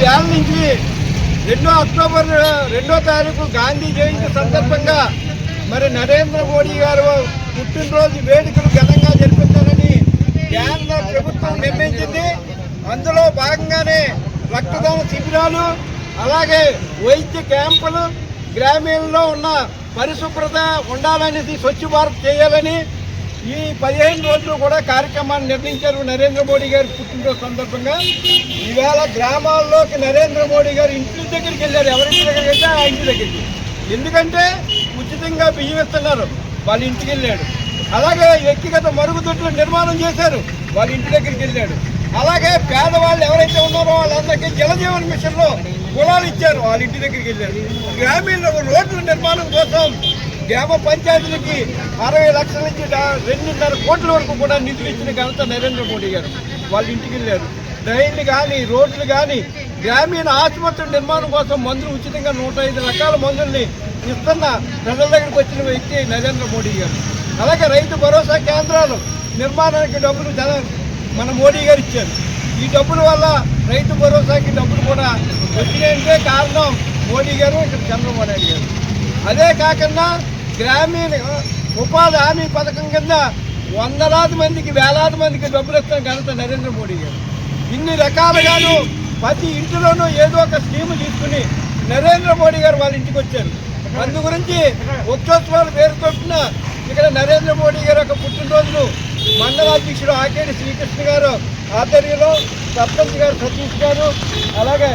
వేల నుంచి రెండో అక్టోబర్ రెండో తారీఖు గాంధీ జయంతి సందర్భంగా మరి నరేంద్ర మోడీ గారు పుట్టినరోజు వేడుకలు ఘనంగా జరిపించాలని కేంద్ర ప్రభుత్వం నిర్ణయించింది. అందులో భాగంగానే రక్తదాన శిబిరాలు అలాగే వైద్య క్యాంపులు గ్రామీణంలో ఉన్న పరిశుభ్రత ఉండాలనేది స్వచ్ఛ భారత్ చేయాలని ఈ పదిహేను రోజులు కూడా కార్యక్రమాన్ని నిర్ణయించారు నరేంద్ర మోడీ గారు పుట్టినరోజు సందర్భంగా. ఈవేళ గ్రామాల్లోకి నరేంద్ర మోడీ గారు ఇంటి దగ్గరికి వెళ్ళారు. ఎవరింటి దగ్గరికి వెళ్తే ఆ ఇంటి దగ్గరికి. ఎందుకంటే ఉచితంగా బియ్యం ఇస్తున్నారు. వాళ్ళ ఇంటికి వెళ్ళాడు. అలాగే వ్యక్తిగత మరుగుదొడ్లు నిర్మాణం చేశారు. వాళ్ళ ఇంటి దగ్గరికి వెళ్ళాడు. అలాగే పేదవాళ్ళు ఎవరైతే ఉన్నారో వాళ్ళందరికీ జలజీవన్ మిషన్లో కులాలు ఇచ్చారు. వాళ్ళ ఇంటి దగ్గరికి వెళ్ళారు. గ్రామీణ రోడ్ల నిర్మాణం కోసం గ్రామ పంచాయతీలకి అరవై లక్షల నుంచి రెండున్నర కోట్ల వరకు కూడా నిధులు ఇచ్చిన ఘనత నరేంద్ర మోడీ గారు. వాళ్ళు ఇంటికి వెళ్ళారు. డ్రైన్లు కానీ రోడ్లు కానీ గ్రామీణ ఆసుపత్రి నిర్మాణం కోసం మందులు ఉచితంగా నూట ఐదు రకాల మందుల్ని ఇస్తున్న ప్రజల దగ్గరికి వచ్చిన వ్యక్తి నరేంద్ర మోడీ గారు. అలాగే రైతు భరోసా కేంద్రాలు నిర్మాణానికి డబ్బులు జన మన మోడీ గారు ఇచ్చారు. ఈ డబ్బుల వల్ల రైతు భరోసాకి డబ్బులు కూడా వచ్చినాయంటే కారణం మోడీ గారు ఇక్కడ చంద్రబాబు నాయుడు గారు. అదే కాకుండా గ్రామీణ ఉపాధి హామీ పథకం కింద వందలాది మందికి వేలాది మందికి డబ్బులు ఇస్తున్న ఘనత నరేంద్ర మోడీ గారు. ఇన్ని రకాలుగాను ప్రతి ఇంటిలోనూ ఏదో ఒక స్కీమ్ తీసుకుని నరేంద్ర మోడీ గారు వాళ్ళ ఇంటికి వచ్చారు. అందు గురించి ఉత్సవాల పేరు తొట్టున ఇక్కడ నరేంద్ర మోడీ గారి యొక్క పుట్టినరోజును మండలాధ్యక్షుడు ఆకేడి శ్రీకృష్ణ గారు ఆధ్వర్యంలో సర్పంచ్ గారు సతీష్ గారు అలాగే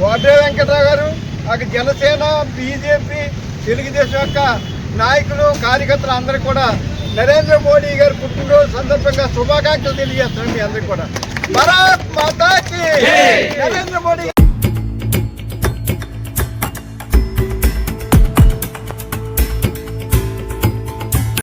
వాడ్రే వెంకటరావు గారు జనసేన బీజేపీ తెలుగుదేశం యొక్క నాయకులు కార్యకర్తలు అందరూ కూడా నరేంద్ర మోడీ గారు పుట్టినరోజు సందర్భంగా శుభాకాంక్షలు తెలియజేస్తున్నాం మీ అందరికీ కూడా. భారత్ మాతాకి